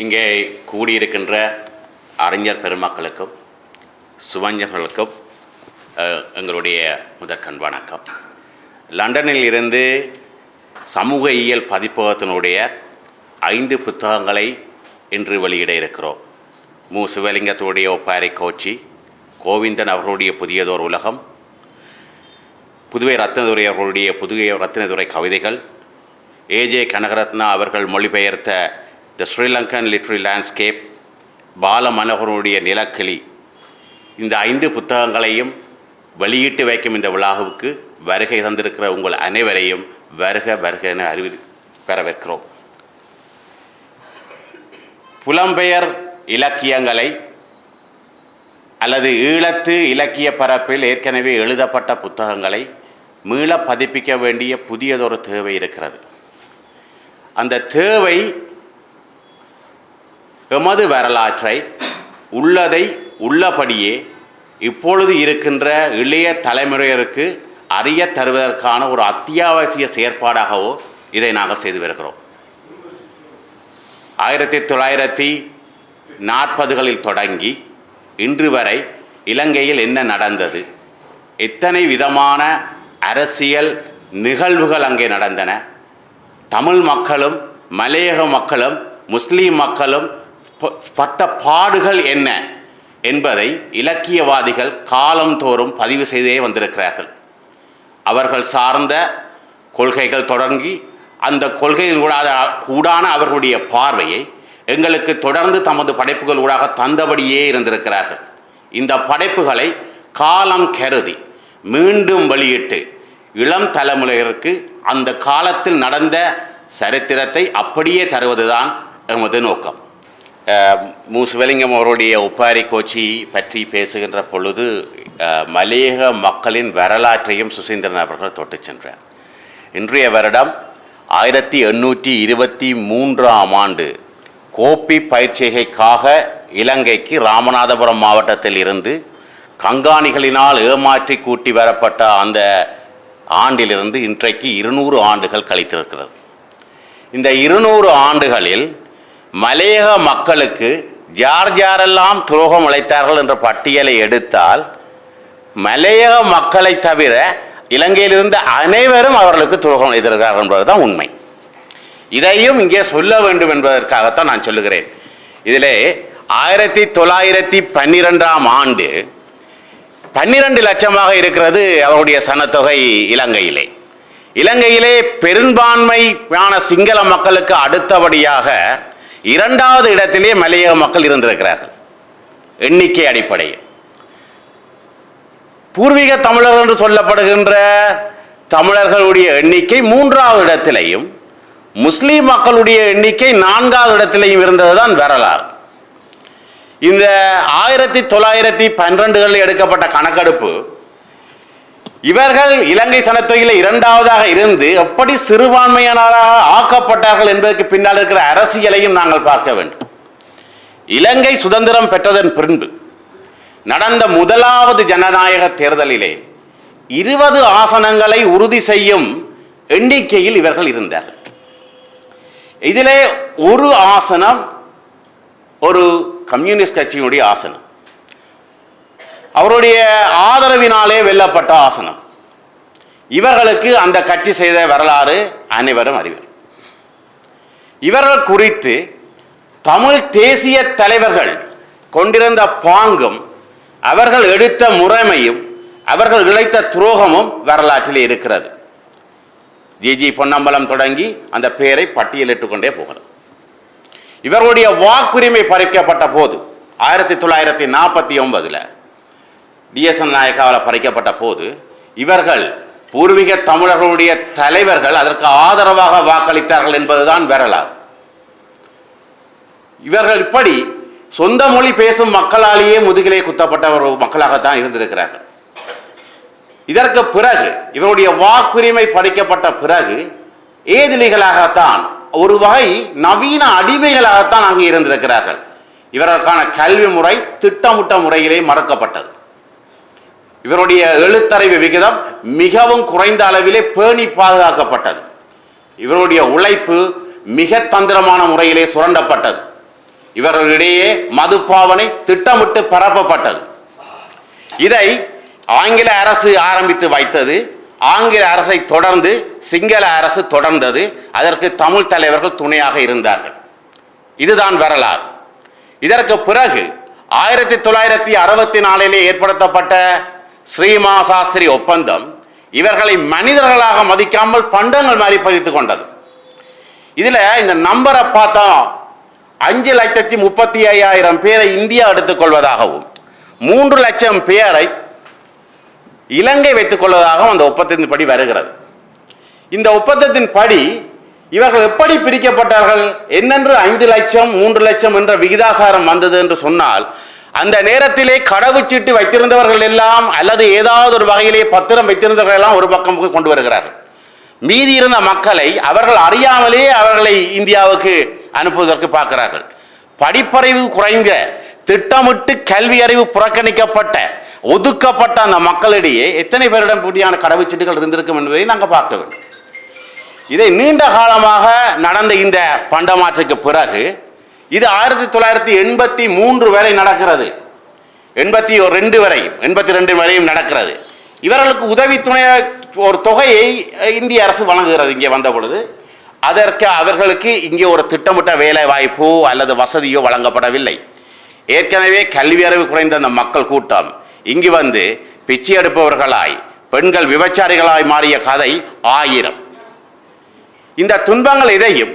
இங்கே கூடியிருக்கின்ற அறிஞர் பெருமக்களுக்கும் சுவஞ்சர்களுக்கும் எங்களுடைய முதற்கண் வணக்கம். லண்டனில் இருந்து சமூக இயல் பதிப்பகத்தினுடைய ஐந்து புத்தகங்களை இன்று வெளியிட இருக்கிறோம். மு. சிவலிங்கத்துடைய ஒப்பாரி கோச்சி கோவிந்தன் அவர்களுடைய புதியதோர் உலகம் புதுவை ரத்னதுரை அவர்களுடைய புதுவை ரத்னதுரை கவிதைகள் ஏஜே கனகரத்னா அவர்கள் மொழிபெயர்த்த the Sri Lankan literary landscape Bala மனோகரனுடைய Nilakkili இந்த ஐந்து புத்தகங்களையும் வெளியிட்டு வைக்கும் இந்த விழாவுக்கு வருகை தந்திருக்கிற உங்கள் அனைவரையும் வருக வருக என அறிவி வரவேற்கிறோம் புலம்பெயர் இலக்கியங்களை அல்லது ஈழத்து இலக்கிய பரப்பில் ஏற்கனவே எழுதப்பட்ட புத்தகங்களை மீள பதிப்பிக்க வேண்டிய புதியதொரு தேவை இருக்கிறது. அந்த தேவை எமது வரலாற்றை உள்ளதை உள்ளபடியே இப்பொழுது இருக்கின்ற இளைய தலைமுறையருக்கு அறிய தருவதற்கான ஒரு அத்தியாவசிய செயற்பாடாகவோ இதை நாங்கள் செய்து வருகிறோம். ஆயிரத்தி தொள்ளாயிரத்தி நாற்பதுகளில் தொடங்கி இன்று வரை இலங்கையில் என்ன நடந்தது? எத்தனை விதமான அரசியல் நிகழ்வுகள் அங்கே நடந்தன? தமிழ் மக்களும் மலையக மக்களும் முஸ்லீம் மக்களும் பட்ட பாடுகள் என்ன என்பதை இலக்கியவாதிகள் காலந்தோறும் பதிவு செய்தே வந்திருக்கிறார்கள். அவர்கள் சார்ந்த கொள்கைகள் தொடங்கி அந்த கொள்கையின் கூடாத கூடான அவர்களுடைய பார்வையை எங்களுக்கு தொடர்ந்து தமது படைப்புகள் ஊடாக தந்தபடியே இருந்திருக்கிறார்கள். இந்த படைப்புகளை காலம் கருதி மீண்டும் வெளியிட்டு இளம் தலைமுறையிற்கு அந்த காலத்தில் நடந்த சரித்திரத்தை அப்படியே தருவதுதான் எமது நோக்கம். மு சிவலிங்கம் அவருடைய ஒப்பாரி கோச்சி பற்றி பேசுகின்ற பொழுது மலையக மக்களின் வரலாற்றையும் சுசீந்திரன் அவர்கள் தொட்டுச் சென்றார் இன்றைய வருடம் ஆயிரத்தி எண்ணூற்றி இருபத்தி மூன்றாம் ஆண்டு கோப்பி பயிற்சிகைக்காக இலங்கைக்கு ராமநாதபுரம் மாவட்டத்தில் இருந்து கங்காணிகளினால் ஏமாற்றி கூட்டி வரப்பட்ட அந்த ஆண்டிலிருந்து இன்றைக்கு இருநூறு ஆண்டுகள் கழித்திருக்கிறது இந்த இருநூறு ஆண்டுகளில் மலையக மக்களுக்கு யார் யாரெல்லாம் துரோகம் அழைத்தார்கள் என்ற பட்டியலை எடுத்தால் மலையக மக்களை தவிர இலங்கையிலிருந்து அனைவரும் அவர்களுக்கு துரோகம் அழைத்திருக்கிறார்கள் என்பதுதான் உண்மை. இதையும் இங்கே சொல்ல வேண்டும் என்பதற்காகத்தான் நான் சொல்லுகிறேன். இதிலே ஆயிரத்தி தொள்ளாயிரத்தி பன்னிரெண்டாம் ஆண்டு பன்னிரண்டு லட்சமாக இருக்கிறது அவருடைய சனத்தொகை இலங்கையிலே. இலங்கையிலே பெரும்பான்மையான சிங்கள மக்களுக்கு அடுத்தபடியாக இரண்டாவது இடத்திலே மலையக மக்கள் இருந்திருக்கிறார்கள். எண்ணிக்கை அடிப்படையில். பூர்வீக தமிழர் என்று சொல்லப்படுகின்ற தமிழர்களுடைய எண்ணிக்கை மூன்றாவது இடத்திலையும் முஸ்லீம் மக்களுடைய எண்ணிக்கை நான்காவது இடத்திலையும் இருந்ததுதான் வரலாறு. இந்த ஆயிரத்தி தொள்ளாயிரத்தி பன்னிரெண்டுகளில் எடுக்கப்பட்ட கணக்கெடுப்பு இவர்கள் இலங்கை சனத்தொகையில் இரண்டாவதாக இருந்து எப்படி சிறுபான்மையினராக ஆக்கப்பட்டார்கள் என்பதற்கு பின்னால் இருக்கிற அரசியலையும் நாங்கள் பார்க்க வேண்டும். இலங்கை சுதந்திரம் பெற்றதன் பின்பு நடந்த முதலாவது ஜனநாயக தேர்தலிலே இருபது ஆசனங்களை உறுதி செய்யும் எண்ணிக்கையில் இவர்கள் இருந்தார்கள். இதிலே ஒரு ஆசனம் ஒரு கம்யூனிஸ்ட் கட்சியினுடைய ஆசனம். அவருடைய ஆதரவினாலே வெல்லப்பட்ட ஆசனம். இவர்களுக்கு அந்த கட்சி செய்த வரலாறு அனைவரும் அறிவர். இவர்கள் குறித்து தமிழ் தேசிய தலைவர்கள் கொண்டிருந்த பாங்கும் அவர்கள் எடுத்த முறைமையும் அவர்கள் இழைத்த துரோகமும் வரலாற்றில் இருக்கிறது. ஜிஜி பொன்னம்பலம் தொடங்கி அந்த பெயரை பட்டியலிட்டுக் கொண்டே போகிறது. இவர்களுடைய வாக்குரிமை பறிக்கப்பட்ட போது ஆயிரத்தி தொள்ளாயிரத்தி நாற்பத்தி ஒன்பதில் டிஎஸ்என் நாயக்காவில் பறிக்கப்பட்ட போது இவர்கள் பூர்வீக தமிழர்களுடைய தலைவர்கள் அதற்கு ஆதரவாக வாக்களித்தார்கள் என்பதுதான் வரலாறு. இவர்கள் இப்படி சொந்த மொழி பேசும் மக்களாலேயே முதுகிலே குத்தப்பட்ட ஒரு மக்களாகத்தான் இருந்திருக்கிறார்கள். இதற்கு பிறகு இவருடைய வாக்குரிமை பறிக்கப்பட்ட பிறகு ஏதிலிகளாகத்தான் ஒரு வகை நவீன அடிமைகளாகத்தான் அங்கு இருந்திருக்கிறார்கள். இவர்களுக்கான கல்வி முறை திட்டமிட்ட முறையிலே மறக்கப்பட்டது. இவருடைய எழுத்தறிவு விகிதம் மிகவும் குறைந்த அளவிலே பேணி பாதுகாக்கப்பட்டது. இவருடைய உழைப்பு மிக தந்திரமான முறையிலே சுரண்டப்பட்டது. இவர்களிடையே மதுப்பாவனை திட்டமிட்டு பரப்பப்பட்டது. இதை ஆங்கில அரசு ஆரம்பித்து வைத்தது. ஆங்கில அரசை தொடர்ந்து சிங்கள அரசு தொடர்ந்தது. அதற்கு தமிழ் தலைவர்கள் துணையாக இருந்தார்கள். இதுதான் வரலாறு. இதற்கு பிறகு ஆயிரத்தி தொள்ளாயிரத்தி அறுபத்தி நாலிலே ஏற்படுத்தப்பட்ட ஸ்ரீமா சாஸ்திரி ஒப்பந்தம் இவர்களை மனிதர்களாக மதிக்காமல் பண்டங்கள் மாதிரி பதித்து கொண்டது. இதுல இந்த நம்பரை பார்த்தா அஞ்சு லட்சத்தி முப்பத்தி ஐயாயிரம் பேரை இந்தியா எடுத்துக்கொள்வதாகவும் மூன்று லட்சம் பேரை இலங்கை வைத்துக் கொள்வதாகவும் அந்த ஒப்பந்தத்தின் படி வருகிறது. இந்த ஒப்பந்தத்தின் படி இவர்கள் எப்படி பிரிக்கப்பட்டார்கள்? என்னென்று ஐந்து லட்சம் மூன்று லட்சம் என்ற விகிதாசாரம் வந்தது என்று சொன்னால் அந்த நேரத்திலே கடவுச்சீட்டு வைத்திருந்தவர்கள் எல்லாம் அல்லது ஏதாவது ஒரு வகையிலே பத்திரம் வைத்திருந்தவர்கள் எல்லாம் ஒரு பக்கம் கொண்டு வருகிறார்கள் மீதி இருந்த மக்களை அவர்கள் அறியாமலே அவர்களை இந்தியாவுக்கு அனுப்புவதற்கு பார்க்கிறார்கள். படிப்பறிவு குறைந்த திட்டமிட்டு கல்வி அறிவு புறக்கணிக்கப்பட்ட ஒதுக்கப்பட்ட அந்த மக்களிடையே எத்தனை பேரிடம் இப்படியான கடவுச்சீட்டுகள் இருந்திருக்கும் என்பதை நாங்கள் பார்க்க வேண்டும். இதை நீண்ட காலமாக நடந்த இந்த பண்டமாற்றுக்கு பிறகு இது ஆயிரத்தி தொள்ளாயிரத்தி எண்பத்தி மூன்று வரை நடக்கிறது. எண்பத்தி ரெண்டு வரையும் எண்பத்தி ரெண்டு வரையும் நடக்கிறது. இவர்களுக்கு உதவித்துணை ஒரு தொகையை இந்திய அரசு வழங்குகிறது இங்கே வந்த பொழுது. அதற்கு அவர்களுக்கு இங்கே ஒரு திட்டமிட்ட வேலை வாய்ப்போ அல்லது வசதியோ வழங்கப்படவில்லை. ஏற்கனவே கல்வி அறிவு குறைந்த அந்த மக்கள் கூட்டம். இங்கு வந்து பிச்சை எடுப்பவர்களாய் பெண்கள் விபச்சாரிகளாய் மாறிய கதை ஆயிரம். இந்த துன்பங்கள் இதையும்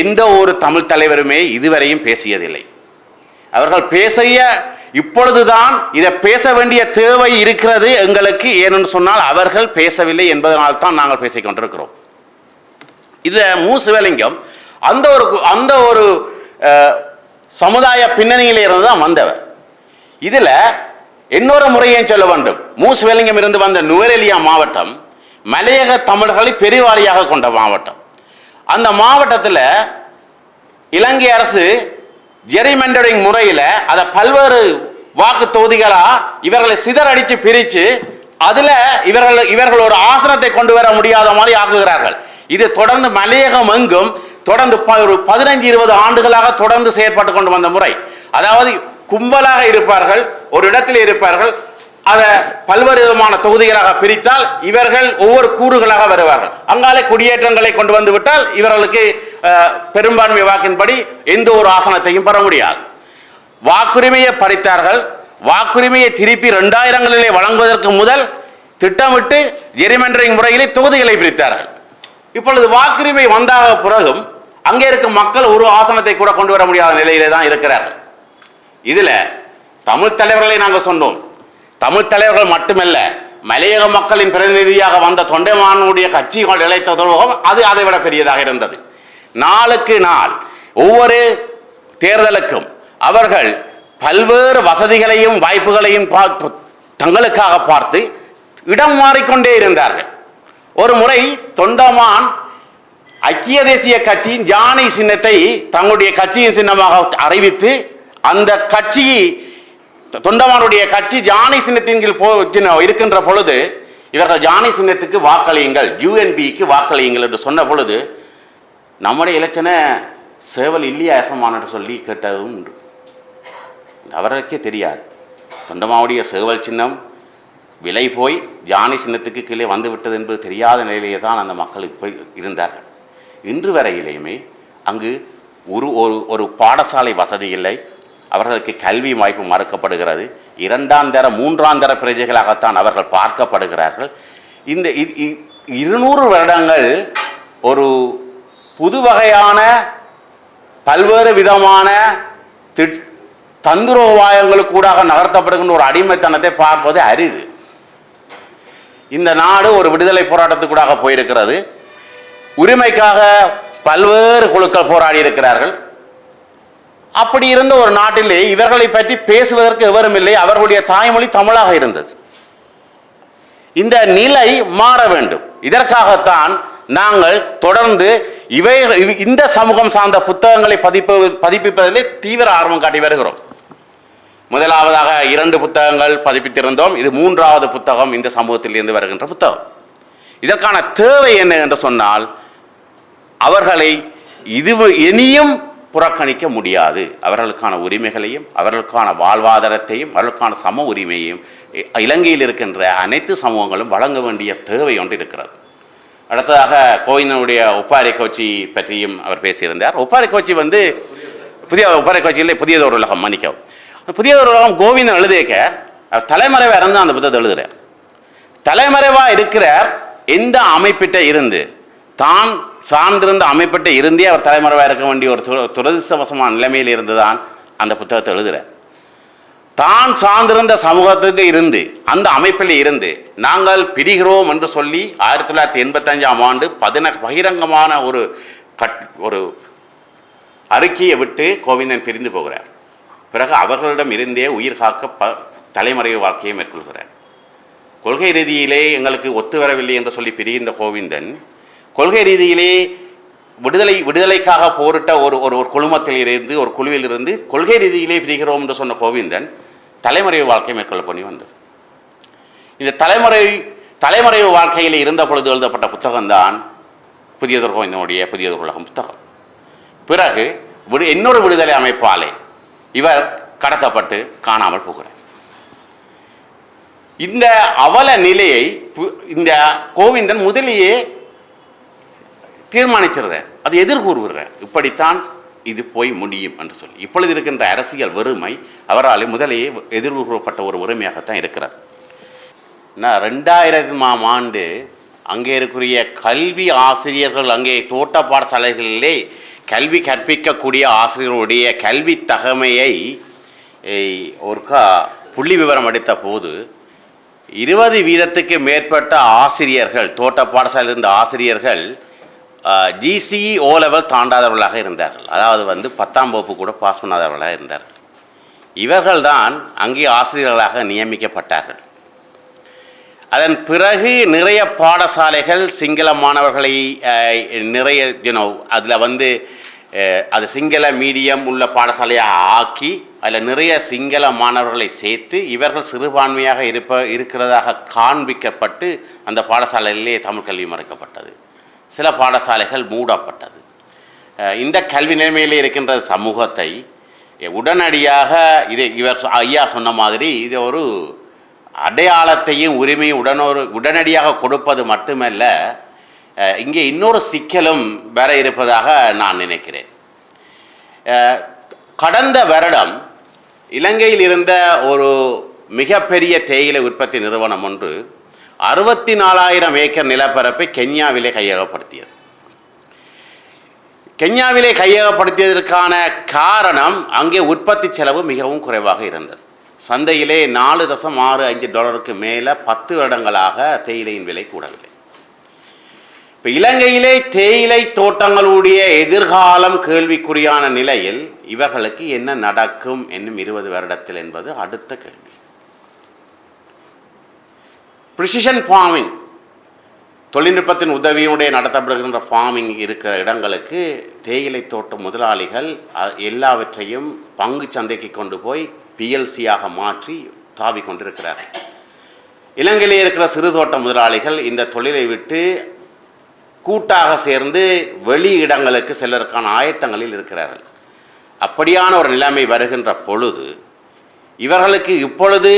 எந்த ஒரு தமிழ் தலைவருமே இதுவரையும் பேசியதில்லை. அவர்கள் பேசிய இப்பொழுதுதான் இதை பேச வேண்டிய தேவை இருக்கிறது எங்களுக்கு. ஏனென்று சொன்னால் அவர்கள் பேசவில்லை என்பதனால் தான் நாங்கள் பேசிக் கொண்டிருக்கிறோம். இது மு சிவலிங்கம் அந்த ஒரு அந்த ஒரு சமுதாய பின்னணியில் இருந்து தான் வந்தவர். இதில் இன்னொரு முறையும் சொல்ல வேண்டும். மு சிவலிங்கம் இருந்து வந்த நுவரெலியா மாவட்டம் மலையக தமிழர்களை பெருவாரியாக கொண்ட மாவட்டம். அந்த மாவட்டத்தில் இலங்கை அரசு ஜெரிமெண்டரிங் முறையில் அதை பல்வேறு வாக்கு தொகுதிகளாக இவர்களை சிதறடித்து பிரித்து அதில் இவர்கள் இவர்கள் ஒரு ஆசனத்தை கொண்டு வர முடியாத மாதிரி ஆக்குகிறார்கள். இது தொடர்ந்து மலையகம் எங்கும் தொடர்ந்து ப- ஒரு பதினஞ்சு இருபது ஆண்டுகளாக தொடர்ந்து செயற்பட்டு கொண்டு வந்த முறை. அதாவது கும்பலாக இருப்பார்கள் ஒரு இடத்தில் இருப்பார்கள் அதை பல்வேறு விதமான தொகுதிகளாக பிரித்தால் இவர்கள் ஒவ்வொரு கூறுகளாக வருவார்கள். அங்காலே குடியேற்றங்களை கொண்டு வந்து விட்டால் இவர்களுக்கு பெரும்பான்மை வாக்கின்படி எந்த ஒரு ஆசனத்தையும் பெற முடியாது. வாக்குரிமையை பறித்தார்கள். வாக்குரிமையை திருப்பி ரெண்டாயிரங்களிலே வழங்குவதற்கு முதல் திட்டமிட்டு ஜெரிமெண்டரிங் முறையிலே தொகுதிகளை பிரித்தார்கள். இப்பொழுது வாக்குரிமை வந்தாக பிறகும் அங்கே இருக்கும் மக்கள் ஒரு ஆசனத்தை கூட கொண்டு வர முடியாத நிலையிலே தான் இருக்கிறார்கள். இதில் தமிழ் தலைவர்களை நாங்கள் சொன்னோம். தமிழ் தலைவர்கள் மட்டுமல்ல மலையக மக்களின் பிரதிநிதியாக வந்த தொண்டைமானுடைய கட்சிகள் இழைத்த துரோகம் அது அதை விட பெரியதாக இருந்தது. நாளுக்கு நாள் ஒவ்வொரு தேர்தலுக்கும் அவர்கள் பல்வேறு வசதிகளையும் வாய்ப்புகளையும் தங்களுக்காக பார்த்து இடம் மாறிக்கொண்டே இருந்தார்கள். ஒரு முறை தொண்டமான் ஐக்கிய தேசிய கட்சியின் ஜானை சின்னத்தை தங்களுடைய கட்சியின் சின்னமாக அறிவித்து அந்த கட்சியை தொண்டமானுடைய கட்சி ஜானை சின்னத்தின் கீழ் போ இருக்கின்ற பொழுது இவர்கள் ஜானை சின்னத்துக்கு வாக்களியுங்கள் யூஎன்பிக்கு வாக்களியுங்கள் என்று சொன்ன பொழுது நம்முடைய இலச்சனை சேவல் இல்லையா ஏசமான் என்று சொல்லி கேட்டதும் உண்டு. தெரியாது. தொண்டமாவுடைய சேவல் சின்னம் விலை போய் ஜானி சின்னத்துக்கு கீழே வந்து விட்டது என்பது தெரியாத நிலையிலே தான் அந்த மக்கள் இப்போ இருந்தார்கள். இன்று வரையிலேயுமே அங்கு ஒரு ஒரு ஒரு பாடசாலை வசதி இல்லை. அவர்களுக்கு கல்வி வாய்ப்பு மறுக்கப்படுகிறது. இரண்டாம் தர மூன்றாம் தர பிரஜைகளாகத்தான் அவர்கள் பார்க்கப்படுகிறார்கள். இந்த இ- இ- இருநூறு வருடங்கள் ஒரு புது வகையான பல்வேறு விதமான திட் தந்திரோபாயங்களுக்கு கூடாக நகர்த்தப்படுகின்ற ஒரு அடிமைத்தனத்தை பார்ப்பது அரிது. இந்த நாடு ஒரு விடுதலை போராட்டத்துக்கூடாக போயிருக்கிறது. உரிமைக்காக பல்வேறு குழுக்கள் போராடி இருக்கிறார்கள். அப்படி இருந்த ஒரு நாட்டிலே இவர்களை பற்றி பேசுவதற்கு எவரும் இல்லை. அவர்களுடைய தாய்மொழி தமிழாக இருந்தது. இந்த நிலை மாற வேண்டும். இதற்காகத்தான் நாங்கள் தொடர்ந்து இவை இந்த சமூகம் சார்ந்த புத்தகங்களை பதிப்பு பதிப்பிப்பதிலே தீவிர ஆர்வம் காட்டி வருகிறோம். முதலாவதாக இரண்டு புத்தகங்கள் பதிப்பித்திருந்தோம். இது மூன்றாவது புத்தகம் இந்த சமூகத்திலிருந்து வருகின்ற புத்தகம். இதற்கான தேவை என்ன என்று சொன்னால் அவர்களை இது இனியும் புறக்கணிக்க முடியாது. அவர்களுக்கான உரிமைகளையும் அவர்களுக்கான வாழ்வாதாரத்தையும் அவர்களுக்கான சம உரிமையையும் இ- இலங்கையில் இருக்கின்ற அனைத்து சமூகங்களும் வழங்க வேண்டிய தேவை ஒன்று இருக்கிறது. அடுத்ததாக கோயினுடைய ஒப்பாரி கோச்சி பற்றியும் அவர் பேசியிருந்தார். ஒப்பாரி கோச்சி வந்து புதிய ஒப்பாரி கோச்சியில் புதியதொரு உலகம் மன்னிக்கவும். அந்த புதியதொரு உலகம் கோவிந்தன் எழுதியிருக்க அவர் தலைமறைவாக இருந்து அந்த புத்தகத்தை எழுதுகிறார் தலைமறைவாக இருக்கிற எந்த அமைப்பிட்ட இருந்து தான் சார்ந்திருந்த அமைப்பட்ட இருந்தே அவர் தலைமறைவாக இருக்க வேண்டிய ஒரு துரதிருஷ்டவசமான நிலைமையில் இருந்து தான் அந்த புத்தகத்தை எழுதுகிறார் தான் சார்ந்திருந்த சமூகத்துக்கு இருந்து அந்த அமைப்பில் இருந்து நாங்கள் பிரிகிறோம் என்று சொல்லி ஆயிரத்தி தொள்ளாயிரத்தி எண்பத்தஞ்சாம் ஆண்டு பதின பகிரங்கமான ஒரு கட் ஒரு அறிக்கையை விட்டு கோவிந்தன் பிரிந்து போகிறார். பிறகு அவர்களிடம் இருந்தே உயிர் காக்க ப தலைமறைவு வாழ்க்கையை மேற்கொள்கிறார். கொள்கை ரீதியிலே எங்களுக்கு ஒத்து வரவில்லை என்று சொல்லி பிரிகின்ற கோவிந்தன் கொள்கை ரீதியிலே விடுதலை விடுதலைக்காக போரிட்ட ஒரு ஒரு ஒரு குழுமத்தில் இருந்து ஒரு குழுவில் இருந்து கொள்கை ரீதியிலே பிரிகிறோம் என்று சொன்ன கோவிந்தன் தலைமறைவு வாழ்க்கை மேற்கொள்ள பண்ணி வந்தது. இந்த தலைமுறை தலைமறைவு வாழ்க்கையில் இருந்த பொழுது எழுதப்பட்ட புத்தகம்தான் புதியதொரு கோவிந்தனுடைய புதியதொரு உலகம் புத்தகம். பிறகு விடு இன்னொரு விடுதலை அமைப்பாலே இவர் கடத்தப்பட்டு காணாமல் போகிறார். இந்த அவல நிலையை பு- இந்த கோவிந்தன் முதலியே தீர்மானிச்சிருந்தார் அது எதிர்கூறுகிறேன் இப்படித்தான் இது போய் முடியும் என்று சொல்லி. இப்பொழுது இருக்கின்ற அரசியல் வறுமை அவரால் முதலேயே எதிர்கூறப்பட்ட ஒரு உரிமையாகத்தான் இருக்கிறது. நான் ரெண்டாயிரமாம் ஆண்டு அங்கே இருக்கிற கல்வி ஆசிரியர்கள் அங்கே தோட்ட பாடசாலைகளிலே கல்வி கற்பிக்கக்கூடிய ஆசிரியர்களுடைய கல்வி தகமையை ஒரு ஒருக்கா புள்ளி விவரம் அடித்த போது இருபது வீதத்துக்கு மேற்பட்ட ஆசிரியர்கள் தோட்ட பாடசாலையில் இருந்த ஆசிரியர்கள் ஜிசிஇ ஓ லெவல் தாண்டாதவர்களாக இருந்தார்கள். அதாவது வந்து பத்தாம் வகுப்பு கூட பாஸ் பண்ணாதவர்களாக இருந்தார்கள். இவர்கள்தான் அங்கே ஆசிரியர்களாக நியமிக்கப்பட்டார்கள். அதன் பிறகு நிறைய பாடசாலைகள் சிங்கள மாணவர்களை நிறைய யூனோ அதில் வந்து அது சிங்கள மீடியம் உள்ள பாடசாலையாக ஆக்கி அதில் நிறைய சிங்கள மாணவர்களை சேர்த்து இவர்கள் சிறுபான்மையாக இருப்ப இருக்கிறதாக காண்பிக்கப்பட்டு அந்த பாடசாலையிலே தமிழ் கல்வி மறைக்கப்பட்டது. சில பாடசாலைகள் மூடப்பட்டது. இந்த கல்வி நிலைமையில் இருக்கின்ற சமூகத்தை உடனடியாக இது இவர் ஐயா சொன்ன மாதிரி இது ஒரு அடையாளத்தையும் உரிமையும் உடனொரு உடனடியாக கொடுப்பது மட்டுமல்ல இங்கே இன்னொரு சிக்கலும் வர இருப்பதாக நான் நினைக்கிறேன். கடந்த வருடம் இலங்கையில் இருந்த ஒரு மிகப்பெரிய தேயிலை உற்பத்தி நிறுவனம் ஒன்று அறுபத்தி நாலாயிரம் ஏக்கர் நிலப்பரப்பை கென்யாவிலே கையகப்படுத்தியது. கென்யாவிலே கையகப்படுத்தியதற்கான காரணம் அங்கே உற்பத்தி செலவு மிகவும் குறைவாக இருந்தது. சந்தையிலே நாலு தசம் ஆறு அஞ்சு டாலருக்கு மேலே பத்து வருடங்களாக தேயிலையின் விலை கூடவில்லை. இப்போ இலங்கையிலே தேயிலை தோட்டங்களுடைய எதிர்காலம் கேள்விக்குறியான நிலையில் இவர்களுக்கு என்ன நடக்கும் என்னும் இருபது வருடத்தில் என்பது அடுத்த கேள்வி. ப்ரிசிஷன் ஃபார்மிங் தொழில்நுட்பத்தின் உதவியுடைய நடத்தப்படுகின்ற ஃபார்மிங் இருக்கிற இடங்களுக்கு தேயிலை தோட்ட முதலாளிகள் எல்லாவற்றையும் பங்கு சந்தைக்கு கொண்டு போய் பிஎல்சியாக மாற்றி தாவி கொண்டிருக்கிறார்கள். இலங்கையிலே இருக்கிற சிறு தோட்ட முதலாளிகள் இந்த தொழிலை விட்டு கூட்டாக சேர்ந்து வெளி இடங்களுக்கு செல்வதற்கான ஆயத்தங்களில் இருக்கிறார்கள். அப்படியான ஒரு நிலைமை வருகின்ற பொழுது இவர்களுக்கு இப்பொழுது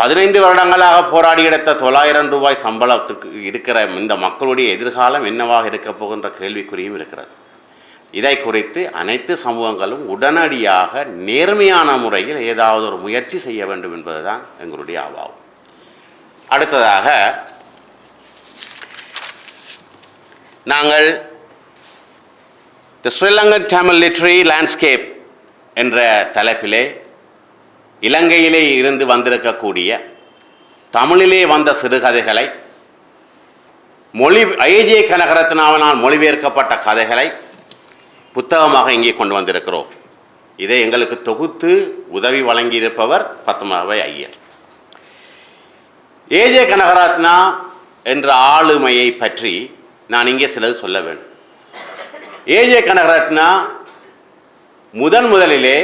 பதினைந்து வருடங்களாக போராடி எடுத்த தொள்ளாயிரம் ரூபாய் சம்பளத்துக்கு இருக்கிற இந்த மக்களுடைய எதிர்காலம் என்னவாக இருக்கப் போகின்ற கேள்விக்குறியும் இருக்கிறது. இதை குறித்து அனைத்து சமூகங்களும் உடனடியாக நேர்மையான முறையில் ஏதாவது ஒரு முயற்சி செய்ய வேண்டும் என்பதுதான் எங்களுடைய ஆவாவும் அடுத்ததாக நாங்கள் the Sri Lankan Tamil literary landscape என்ற தலைப்பிலே இலங்கையிலே இருந்து வந்திருக்கக்கூடிய தமிழிலே வந்த சிறுகதைகளை மொழி ஐஜே கனகரத்னாவினால் மொழிபெயர்க்கப்பட்ட கதைகளை புத்தகமாக இங்கே கொண்டு வந்திருக்கிறோம். இதை எங்களுக்கு தொகுத்து உதவி வழங்கியிருப்பவர் பத்மநாப ஐயர். ஏஜே கனகரத்னா என்ற ஆளுமையை பற்றி நான் இங்கே சிலது சொல்ல வேண்டும். ஏஜே கனகரத்னா முதன் முதலிலே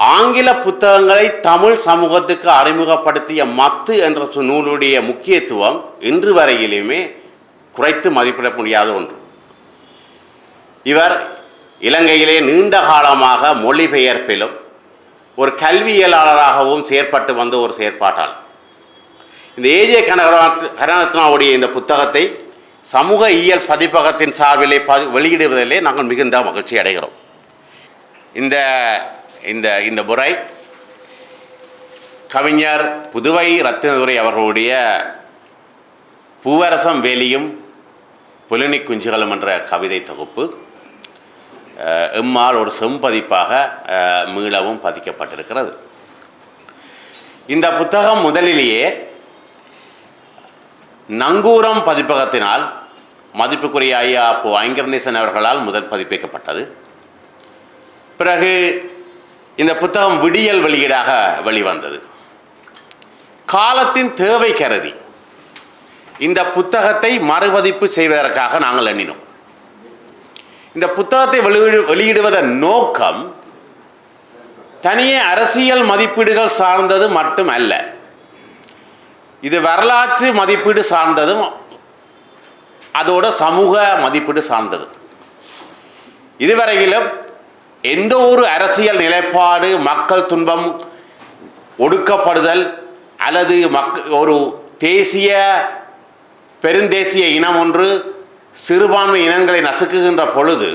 ஆங்கில புத்தகங்களை தமிழ் சமூகத்துக்கு அறிமுகப்படுத்திய மத்து என்ற சு- நூலுடைய முக்கியத்துவம் இன்று வரையிலுமே குறைத்து மதிப்பிட முடியாத ஒன்று. இவர் இலங்கையிலே நீண்ட காலமாக மொழிபெயர்ப்பிலும் ஒரு கல்வியலாளராகவும் செயற்பட்டு வந்த ஒரு செயற்பாட்டாளர். இந்த ஏஜே கனகரத் இந்த புத்தகத்தை சமூக இயல் பதிப்பகத்தின் சார்பிலே ப வெளியிடுவதிலே நாங்கள் மிகுந்த மகிழ்ச்சி அடைகிறோம். இந்த இந்த இந்த முறை கவிஞர் புதுவை ரத்தினதுரை அவர்களுடைய பூவரசம் வேலியும் புலனி குஞ்சுகளும் என்ற கவிதை தொகுப்பு எம்மால் ஒரு செம்பதிப்பாக மீளவும் பதிக்கப்பட்டிருக்கிறது. இந்த புத்தகம் முதலிலேயே நங்கூரம் பதிப்பகத்தினால் மதிப்புக்குரிய ஐயா அப்போ ஐங்கர்நேசன் அவர்களால் முதல் பதிப்பிக்கப்பட்டது. பிறகு இந்த புத்தகம் விடியல் வெளியீடாக வெளிவந்தது. காலத்தின் தேவை கருதி இந்த புத்தகத்தை மறுபதிப்பு செய்வதற்காக நாங்கள் எண்ணினோம். இந்த புத்தகத்தை வெளியிடு வெளியிடுவதன் நோக்கம் தனியே அரசியல் மதிப்பீடுகள் சார்ந்தது மட்டும் அல்ல இது வரலாற்று மதிப்பீடு சார்ந்ததும் அதோட சமூக மதிப்பீடு சார்ந்தது. இதுவரையிலும் எந்த ஒரு அரசியல் நிலைப்பாடு மக்கள் துன்பம் ஒடுக்கப்படுதல் அல்லது மக் ஒரு தேசிய பெருந்தேசிய இனம் ஒன்று சிறுபான்மை இனங்களை நசுக்குகின்ற பொழுது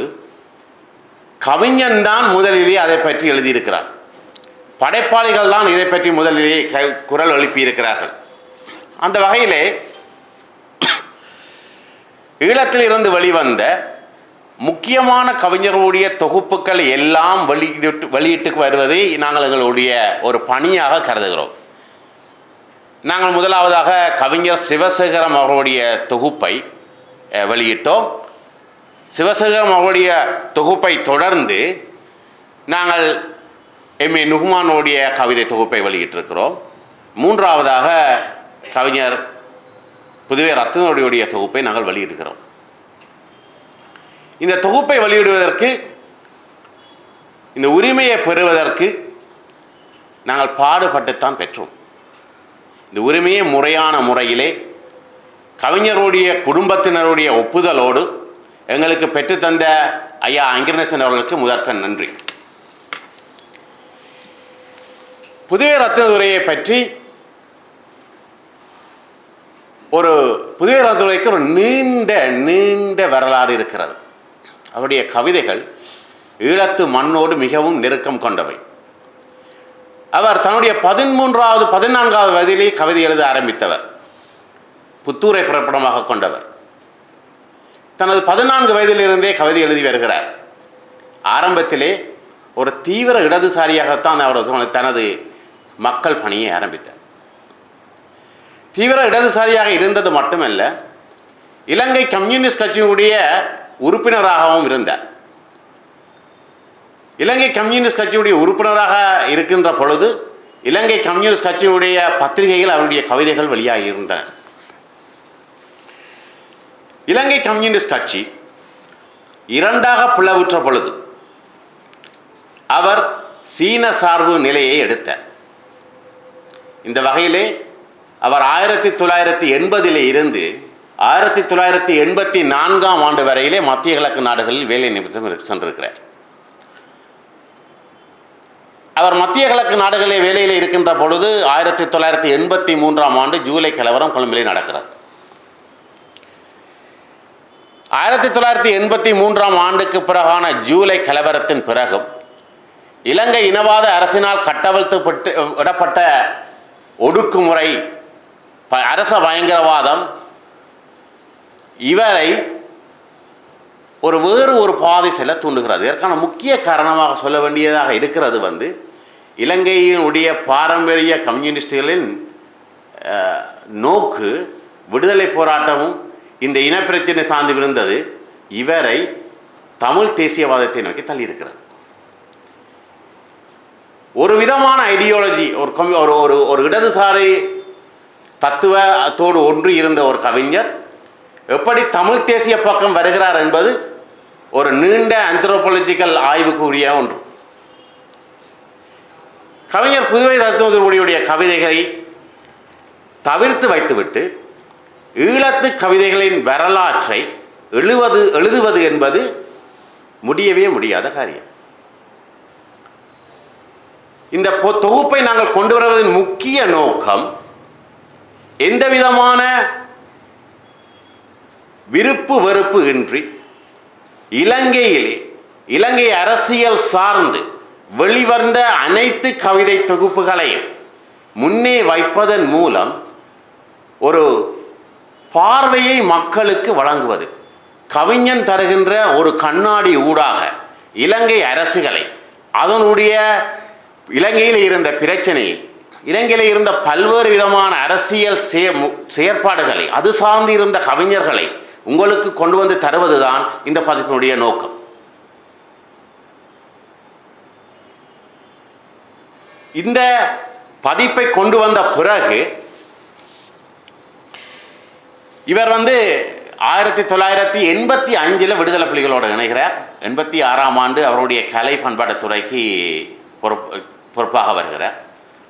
கவிஞன் தான் முதலிலே அதை பற்றி எழுதியிருக்கிறார். படைப்பாளிகள் தான் இதை பற்றி முதலிலே க குரல் எழுப்பியிருக்கிறார்கள். அந்த வகையிலே ஈழத்தில் இருந்து வெளிவந்த முக்கியமான கவிஞர்களுடைய தொகுப்புகள் எல்லாம் வெளியிட்டு வெளியீட்டுக்கு வருவதை நாங்கள் எங்களுடைய ஒரு பணியாக கருதுகிறோம். நாங்கள் முதலாவதாக கவிஞர் சிவசேகரம் அவர்களுடைய தொகுப்பை வெளியிட்டோம். சிவசேகரம் அவருடைய தொகுப்பை தொடர்ந்து நாங்கள் எம். ஏ. நுகுமானுடைய கவிதை தொகுப்பை வெளியிட்டிருக்கிறோம். மூன்றாவதாக கவிஞர் புதுவை ரத்னோடைய தொகுப்பை நாங்கள் வெளியிடுகிறோம். இந்த தொகுப்பை வெளியிடுவதற்கு இந்த உரிமையை பெறுவதற்கு நாங்கள் பாடுபட்டுத்தான் பெற்றோம். இந்த உரிமையை முறையான முறையிலே கவிஞருடைய குடும்பத்தினருடைய ஒப்புதலோடு எங்களுக்கு பெற்றுத்தந்த ஐயா அங்கிரணேசன் அவர்களுக்கு முதற்கண் நன்றி. புதிய ரத்னதுரையை பற்றி ஒரு புதிய ரத்னதுரைக்கு ஒரு நீண்ட நீண்ட வரலாறு இருக்கிறது. அவருடைய கவிதைகள் ஈழத்து மண்ணோடு மிகவும் நெருக்கம் கொண்டவை. அவர் தன்னுடைய பதிமூன்றாவது பதினான்காவது வயதிலே கவிதை எழுத ஆரம்பித்தவர். புத்தூரை பிறப்பிடமாக கொண்டவர். தனது பதினான்கு வயதிலிருந்தே கவிதை எழுதி வருகிறார். ஆரம்பத்திலே ஒரு தீவிர இடதுசாரியாகத்தான் அவர் தனது மக்கள் பணியை ஆரம்பித்தார். தீவிர இடதுசாரியாக இருந்தது மட்டுமல்ல இலங்கை கம்யூனிஸ்ட் கட்சியினுடைய உறுப்பினராகவும் இருந்தார் இலங்கை கம்யூனிஸ்ட் கட்சியுடைய உறுப்பினராக இருக்கின்ற பொழுது இலங்கை கம்யூனிஸ்ட் கட்சியுடைய பத்திரிகைகள் அவருடைய கவிதைகள் வெளியாகி இருந்தன இலங்கை கம்யூனிஸ்ட் கட்சி இரண்டாக பிளவுற்ற பொழுது அவர் சீன சார்பு நிலையை எடுத்தார். இந்த வகையிலே அவர் ஆயிரத்தி தொள்ளாயிரத்தி எண்பதிலே இருந்து ஆயிரத்தி தொள்ளாயிரத்தி எண்பத்தி நான்காம் ஆண்டு வரையிலே மத்திய கிழக்கு நாடுகளில் வேலை நிமித்தம் சென்றிருக்கிறார். அவர் மத்திய கிழக்கு நாடுகளிலே வேலையில் இருக்கின்ற பொழுது ஆயிரத்தி தொள்ளாயிரத்தி எண்பத்தி மூன்றாம் ஆண்டு ஜூலை கலவரம் கொழும்பிலே நடக்கிறது ஆயிரத்தி தொள்ளாயிரத்தி எண்பத்தி மூன்றாம் ஆண்டுக்கு பிறகான ஜூலை கலவரத்தின் பிறகும் இலங்கை இனவாத அரசினால் கட்டவழ்த்து விடப்பட்ட ஒடுக்குமுறை ப- அரச பயங்கரவாதம் இவரை ஒரு வேறு ஒரு பாதை செல்ல தூண்டுகிறது. இதற்கான முக்கிய காரணமாக சொல்ல வேண்டியதாக இருக்கிறது வந்து இலங்கையினுடைய பாரம்பரிய கம்யூனிஸ்டுகளின் நோக்கு விடுதலை போராட்டமும் இந்த இனப்பிரச்சனை சார்ந்து விழுந்தது. இவரை தமிழ் தேசியவாதத்தை நோக்கி தள்ளியிருக்கிறது. ஒரு விதமான ஐடியாலஜி ஒரு கம்யூ- ஒரு ஒரு ஒரு இடதுசாரி தத்துவத்தோடு ஒன்று இருந்த ஒரு கவிஞர் எப்படி தமிழ் தேசிய பக்கம் வருகிறார் என்பது ஒரு நீண்ட ஆந்த்ரோபாலஜிக்கல் ஆய்வுக்குரிய ஒன்று. கவிஞர் புதுவை ரத்னதுடைய கவிதைகளை தவிர்த்து வைத்துவிட்டு ஈழத்து கவிதைகளின் வரலாற்றை எழுவது எழுதுவது என்பது முடியவே முடியாத காரியம். இந்த தொகுப்பை நாங்கள் கொண்டு வருவதன் முக்கிய நோக்கம் எந்த விதமான விருப்பு வெறுப்பு இன்றி இலங்கையிலே இலங்கை அரசியல் சார்ந்து வெளிவந்த அனைத்து கவிதை தொகுப்புகளையும் முன்னே வைப்பதன் மூலம் ஒரு பார்வையை மக்களுக்கு வழங்குவது கவிஞன் தருகின்ற ஒரு கண்ணாடி ஊடாக இலங்கை அரசுகளை அதனுடைய இலங்கையில் இருந்த பிரச்சனையை இலங்கையில் இருந்த பல்வேறு விதமான அரசியல் செய- மு- செயற்பாடுகளை அது சார்ந்து இருந்த கவிஞர்களை உங்களுக்கு கொண்டு வந்து தருவது தான் இந்த பதிப்பினுடைய நோக்கம். இந்த பதிப்பை கொண்டு வந்த பிறகு இவர் வந்து ஆயிரத்தி தொள்ளாயிரத்தி எண்பத்தி அஞ்சில் விடுதலை புலிகளோடு இணைகிறார். எண்பத்தி ஆறாம் ஆண்டு அவருடைய கலை பண்பாட்டு துறைக்கு பொறுப்பு பொறுப்பாக வருகிறார்.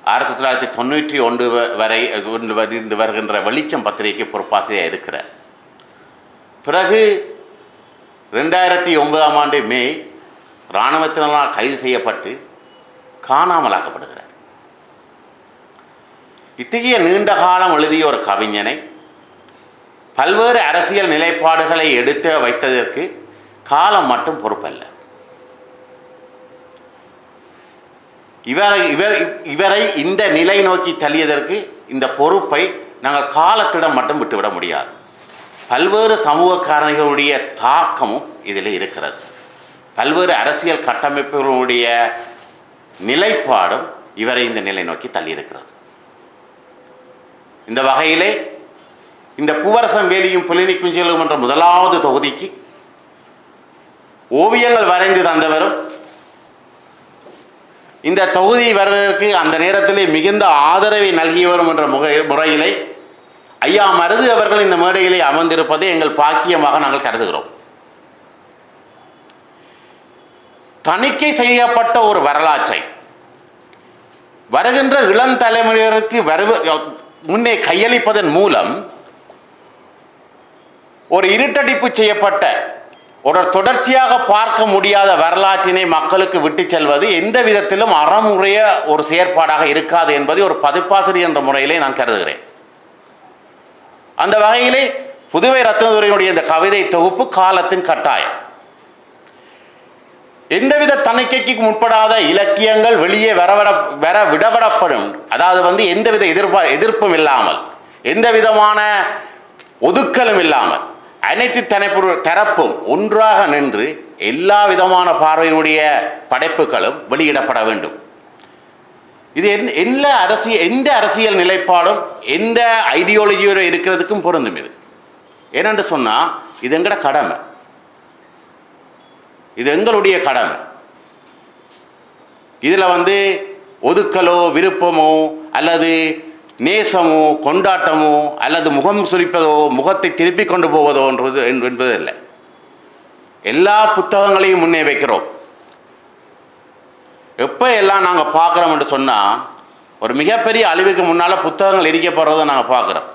ஆயிரத்தி தொள்ளாயிரத்தி தொண்ணூற்றி ஒன்று வ- வரை ஒன்று வரை இருந்து வருகின்ற வெளிச்சம் பத்திரிகைக்கு பொறுப்பாசிரியர் இருக்கிறார். பிறகு ரெண்டாயிரத்தி ஒன்பதாம் ஆண்டு மே இராணுவத்தினால் கைது செய்யப்பட்டு காணாமலாக்கப்படுகிறார். இத்தகைய நீண்ட காலம் எழுதிய ஒரு கவிஞனை பல்வேறு அரசியல் நிலைப்பாடுகளை எடுத்து வைத்ததற்கு காலம் மட்டும் பொறுப்பல்ல. இவரை இவர் இவரை இந்த நிலை நோக்கி தள்ளியதற்கு இந்த பொறுப்பை நாங்கள் காலத்திடம் மட்டும் விட்டுவிட முடியாது. பல்வேறு சமூக காரணிகளுடைய தாக்கமும் இதில் இருக்கிறது. பல்வேறு அரசியல் கட்டமைப்புகளுடைய நிலைப்பாடும் இவரை இந்த நிலை நோக்கி தள்ளியிருக்கிறது. இந்த வகையிலே இந்த பூவரசம் வேலியும் புலினி குஞ்சலும் என்ற முதலாவது தொகுதிக்கு ஓவியங்கள் வரைந்து தந்தவரும் இந்த தொகுதி வருவதற்கு அந்த நேரத்திலே மிகுந்த ஆதரவை நல்கியவரும் என்ற முக முறையிலே ஐயா மருது அவர்கள் இந்த மேடையிலே அமர்ந்திருப்பதை எங்கள் பாக்கியமாக நாங்கள் கருதுகிறோம். தணிக்கை செய்யப்பட்ட ஒரு வரலாற்றை வருகின்ற இளம் தலைமுறையினருக்கு வருவ முன்னே கையளிப்பதன் மூலம் ஒரு இருட்டடிப்பு செய்யப்பட்ட ஒரு தொடர்ச்சியாக பார்க்க முடியாத வரலாற்றினை மக்களுக்கு விட்டு செல்வது எந்த விதத்திலும் அறமுறைய ஒரு செயற்பாடாக இருக்காது என்பதை ஒரு பதிப்பாசிரியர் என்ற முறையிலே நான் கருதுகிறேன். அந்த வகையிலே புதுவை ரத்னதுரையினுடைய இந்த கவிதை தொகுப்பு காலத்தின் கட்டாயம். எந்தவித தணிக்கைக்கு முற்படாத இலக்கியங்கள் வெளியே வரவிட வர விடவிடப்படும் அதாவது வந்து எந்தவித எதிர்ப்பா எதிர்ப்பும் இல்லாமல் எந்த விதமான ஒதுக்கலும் இல்லாமல் அனைத்து தனிப்பு தரப்பும் ஒன்றாக நின்று எல்லா விதமான பார்வையுடைய படைப்புகளும் வெளியிடப்பட வேண்டும். இது எந்த என்ன அரசியல் எந்த அரசியல் நிலைப்பாடும் எந்த ஐடியாலஜியோட இருக்கிறதுக்கும் பொருந்தும் இது. ஏனென்று சொன்னால் இது எங்களோட கடமை. இது எங்களுடைய கடமை. இதில் வந்து ஒதுக்கலோ விருப்பமோ அல்லது நேசமோ கொண்டாட்டமோ அல்லது முகம் சுரிப்பதோ முகத்தை திருப்பி கொண்டு போவதோ என்றது என்பது இல்லை எல்லா புத்தகங்களையும் முன்னே வைக்கிறோம். எப்போ எல்லாம் நாங்கள் பார்க்குறோம் என்று சொன்னால் ஒரு மிகப்பெரிய அழிவுக்கு முன்னால் புத்தகங்கள் எரிக்கப்படுறதை நாங்கள் பார்க்குறோம்.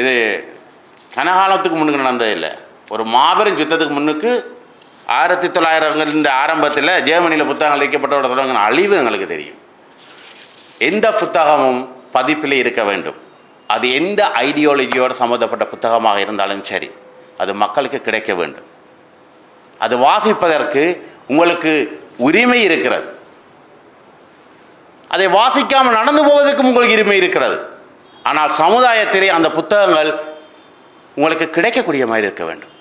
இது கனகாலத்துக்கு முன்னுக்கு நடந்தது இல்லை. ஒரு மாபெரும் யுத்தத்துக்கு முன்னுக்கு ஆயிரத்தி தொள்ளாயிரம் இந்த ஆரம்பத்தில் ஜெர்மனியில் புத்தகங்கள் எரிக்கப்பட்டோட தொடங்கின அழிவு எங்களுக்கு தெரியும். எந்த புத்தகமும் பதிப்பில் இருக்க வேண்டும். அது எந்த ஐடியாலஜியோடு சம்மந்தப்பட்ட புத்தகமாக இருந்தாலும் சரி அது மக்களுக்கு கிடைக்க வேண்டும். அது வாசிப்பதற்கு உங்களுக்கு உரிமை இருக்கிறது. அதை வாசிக்காமல் நடந்து போவதற்கும் உங்களுக்கு உரிமை இருக்கிறது. ஆனால் சமுதாயத்திலே அந்த புத்தகங்கள் உங்களுக்கு கிடைக்கக்கூடிய மாதிரி இருக்க வேண்டும்.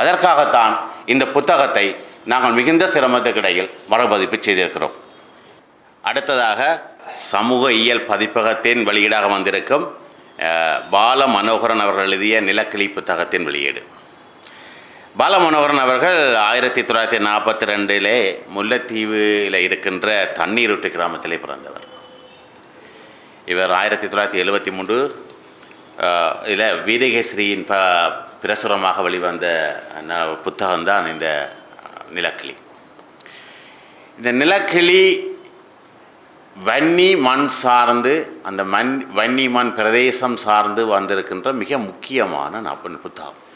அதற்காகத்தான் இந்த புத்தகத்தை நாங்கள் மிகுந்த சிரமத்துக்கிடையில் மறுபதிப்பு செய்திருக்கிறோம். அடுத்ததாக சமூக இயல் பதிப்பகத்தின் வெளியீடாக வந்திருக்கும் பால மனோகரன் அவர்கள் எழுதிய நிலக்கிளி புத்தகத்தின் வெளியீடு. பாலமனோகரன் அவர்கள் ஆயிரத்தி தொள்ளாயிரத்தி நாற்பத்தி ரெண்டிலே முல்லைத்தீவில் இருக்கின்ற தண்ணீருட்டு கிராமத்திலே பிறந்தவர். இவர் ஆயிரத்தி தொள்ளாயிரத்தி எழுபத்தி மூன்று இதில் வீதகேஸ்ரீயின் ப பிரசுரமாக வெளிவந்த ந- புத்தகம்தான் இந்த நிலக்கிளி. இந்த நிலக்கிளி வன்னி மண் சார்ந்து அந்த மண் வன்னி மண் பிரதேசம் சார்ந்து வந்திருக்கின்ற மிக முக்கியமான நப- புத்தகம்.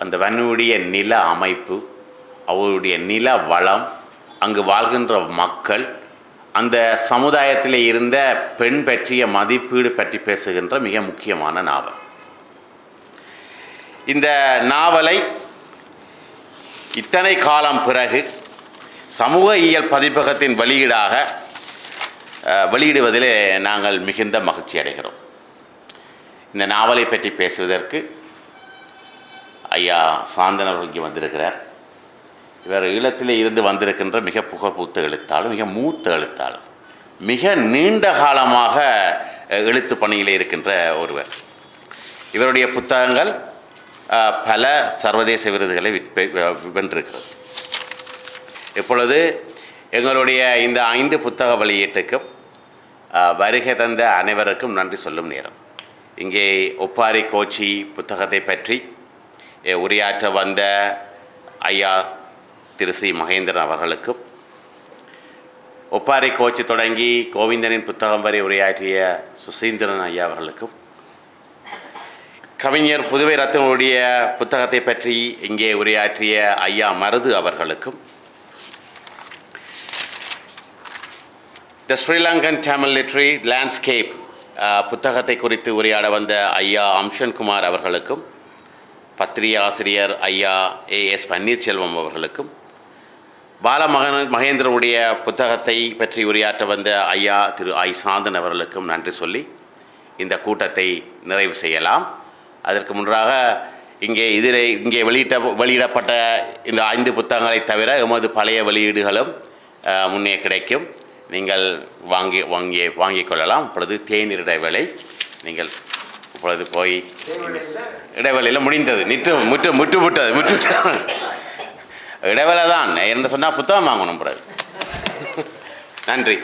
அந்த வன்னுடைய நில அமைப்பு அவருடைய நில வளம் அங்கு வாழ்கின்ற மக்கள் அந்த சமுதாயத்தில் இருந்த பெண் பற்றிய மதிப்பீடு பற்றி பேசுகின்ற மிக முக்கியமான நாவல். இந்த நாவலை இத்தனை காலம் பிறகு சமூக இயல் பதிப்பகத்தின் வெளியீடாக வெளியிடுவதிலே வெளியிடுவதில் நாங்கள் மிகுந்த மகிழ்ச்சி அடைகிறோம் இந்த நாவலை பற்றி பேசுவதற்கு ஐயா சாந்தன் அவர்கள் இங்கே வந்திருக்கிறார். இவர் ஈழத்திலே இருந்து வந்திருக்கின்ற மிக புகழ்பூத்த எழுத்தாளர் மிக மூத்த எழுத்தாளர் மிக நீண்ட காலமாக எழுத்து பணியில் இருக்கின்ற ஒருவர். இவருடைய புத்தகங்கள் பல சர்வதேச விருதுகளை வென்றிருக்கிறது. இப்பொழுது எங்களுடைய இந்த ஐந்து புத்தக வெளியீட்டுக்கும் வருகை தந்த அனைவருக்கும் நன்றி சொல்லும் நேரம். இங்கே ஒப்பாரி கோச்சி புத்தகத்தை பற்றி உரையாற்ற வந்த ஐயா திரு சி. மகேந்திரன் அவர்களுக்கும் ஒப்பாரி கோச்சி தொடங்கி கோவிந்தனின் புத்தகம் வரை உரையாற்றிய சுசீந்திரன் ஐயா அவர்களுக்கும் கவிஞர் புதுவை ரத்னனுடைய புத்தகத்தை பற்றி இங்கே உரையாற்றிய ஐயா மருது அவர்களுக்கும் the Sri Lankan Tamil literary landscape புத்தகத்தை குறித்து உரையாட வந்த ஐயா அம்ஷன்குமார் அவர்களுக்கும். பத்திரிகை ஆசிரியர் ஐயா ஏ எஸ் பன்னீர்செல்வம் அவர்களுக்கும் பாலமகன் மகேந்திரனுடைய புத்தகத்தை பற்றி உரையாற்ற வந்த ஐயா திரு ஐ சாந்தன் அவர்களுக்கும் நன்றி சொல்லி இந்த கூட்டத்தை நிறைவு செய்யலாம். அதற்கு முன்பாக இங்கே இதில் இங்கே வெளியிட்ட வெளியிடப்பட்ட இந்த ஐந்து புத்தகங்களை தவிர எமது பழைய வெளியீடுகளும் முன்னே கிடைக்கும். நீங்கள் வாங்கி வாங்கி வாங்கிக் கொள்ளலாம். இப்பொழுது தேநீர் இடைவேளை நீங்கள் இப்பொழுது போய் இடைவேளையில் முடிந்தது. நிற்று முற்று முற்று விட்டது முற்று விட்டது. இடைவேளை தான் என்ன சொன்னால் புத்தகம் வாங்கணும் பிறகு. நன்றி.